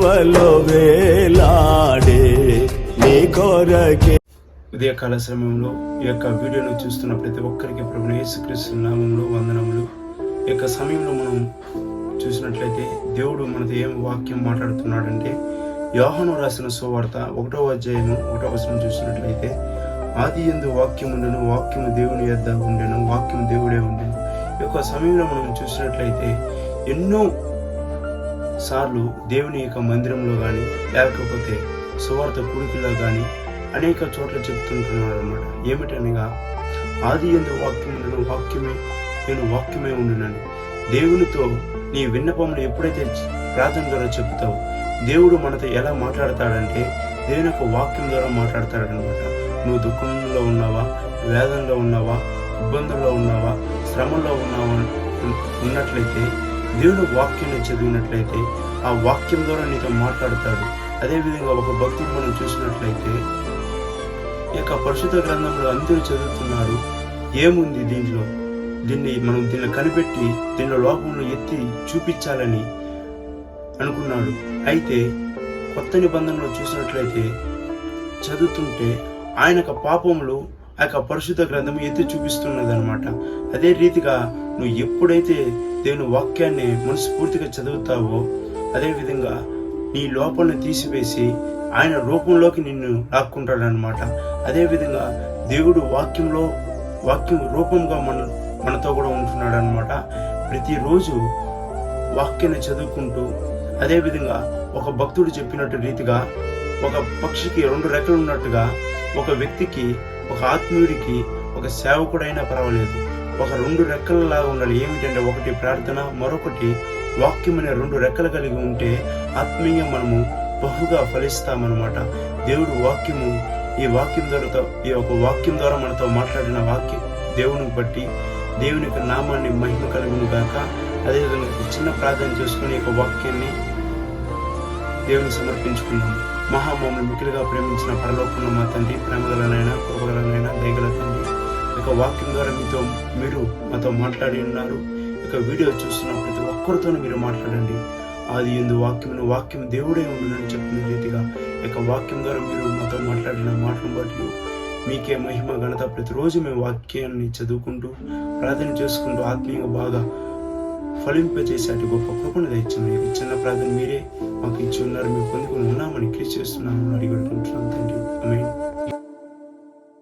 సిలువలో వేలాడే నీ కొరకే. ఉదయకాల సమయంలో ఈ యొక్క వీడియోను చూస్తున్న ప్రతి ఒక్కరికి ప్రభుని యేసుక్రీస్తు నామంలో వందనములు. ఈ యొక్క సమయంలో మనం చూసినట్లయితే దేవుడు మనతో ఏం వాక్యం మాట్లాడుతున్నాడంటే యోహను రాసిన సువార్త ఒకటో అధ్యాయము ఒకటో వచనం చూసినట్లయితే ఆది ఎందు వాక్యం ఉండను వాక్యము దేవుని యొద్ద ఉండెను వాక్యం దేవుడే ఉండెను. ఈ యొక్క సమయంలో మనం చూసినట్లయితే ఎన్నో సార్లు దేవుని యొక్క మందిరంలో కానీ లేకపోతే సువార్త కూడికల్లో కానీ అనేక చోట్ల చెప్తుంటున్నాడు అనమాట ఏమిటనగా ఆది ఎందు వాక్యం వాక్యమే నేను వాక్యమే ఉండునని. దేవునితో నీ విన్నపములు ఎప్పుడైతే ప్రార్థన ద్వారా చెప్తావు దేవుడు మనతో ఎలా మాట్లాడతాడంటే దేవుని యొక్క వాక్యం ద్వారా మాట్లాడతాడనమాట నువ్వు దుఃఖంలో ఉన్నావా వేదంలో ఉన్నావా ఇబ్బందుల్లో ఉన్నావా శ్రమంలో ఉన్నావా ఉన్నట్లయితే దేవుడు వాక్యాన్ని చదివినట్లయితే ఆ వాక్యం ద్వారా నీతో మాట్లాడతాడు. అదేవిధంగా ఒక భక్తుడు మనం చూసినట్లయితే ఈ యొక్క పరిశుద్ధ గ్రంథంలో అందరూ చదువుతున్నారు ఏముంది దీంట్లో? దీన్ని మనం దీన్ని కనిపెట్టి దీనిలో లోపంలో ఎత్తి చూపించాలని అనుకున్నాడు. అయితే కొత్త నిబంధనలో చూసినట్లయితే చదువుతుంటే ఆయన యొక్క పాపములు ఆ యొక్క పరిశుద్ధ గ్రంథం ఎత్తి చూపిస్తున్నది అనమాట అదే రీతిగా నువ్వు ఎప్పుడైతే దేవుని వాక్యాన్ని మనస్ఫూర్తిగా చదువుతావో అదేవిధంగా నీ లోపలను తీసివేసి ఆయన రూపంలోకి నిన్ను లాక్కుంటాడనమాట అదేవిధంగా దేవుడు వాక్యంలో వాక్యం రూపంగా మన మనతో కూడా ఉంటున్నాడు అనమాట ప్రతిరోజు వాక్యాన్ని చదువుకుంటూ అదేవిధంగా ఒక భక్తుడు చెప్పినట్టు రీతిగా ఒక పక్షికి రెండు రెక్కలు ఉన్నట్టుగా ఒక వ్యక్తికి ఒక ఆత్మీయుడికి ఒక సేవకుడైనా పర్వాలేదు. ఒక రెండు రెక్కలలాగా ఉండాలి. ఏమిటంటే ఒకటి ప్రార్థన మరొకటి వాక్యం అనే రెండు రెక్కలు కలిగి ఉంటే ఆత్మీయ మనము బహుగా ఫలిస్తామన్నమాట. దేవుడు వాక్యము ఈ వాక్యం ద్వారా ఈ యొక్క వాక్యం ద్వారా మనతో మాట్లాడిన వాక్యం దేవుని బట్టి దేవుని యొక్క నామాన్ని మహిమ కలుగును గాక. అదేవిధంగా చిన్న ప్రార్థన చేసుకుని యొక్క వాక్యాన్ని దేవుని సమర్పించుకున్నాము మహామోములు మిక్కిలిగా ప్రేమించిన పరలోకంలో మా తండ్రి ప్రేమగలనైనా కృపగలనైనా దయగల తండ్రి. యొక్క వాక్యం ద్వారా మీతో మీరు మాతో మాట్లాడి ఉన్నారు. ఈ యొక్క వీడియో చూస్తున్న ప్రతి ఒక్కరితోనూ మీరు మాట్లాడండి. అది ఎందు వాక్యం వాక్యం దేవుడే ఉండునని చెప్పిన రీతిగా ఈ యొక్క వాక్యం ద్వారా మీరు మాతో మాట్లాడిన మాటను బట్టి మీకే మహిమ ఘనత ప్రతిరోజు మేము వాక్యాన్ని చదువుకుంటూ ప్రార్థన చేసుకుంటూ ఆత్మీయంగా బాగా ఫలింపజేసేటి గొప్ప కృపను తెచ్చింది చిన్న ప్రార్థన మీరే మాకు ఇచ్చి ఉన్నారు. మేము పొందుకుని ఉన్నామని క్రిస్ చేస్తున్నాము అడిగి పెట్టుకుంటున్నాం తండ్రి.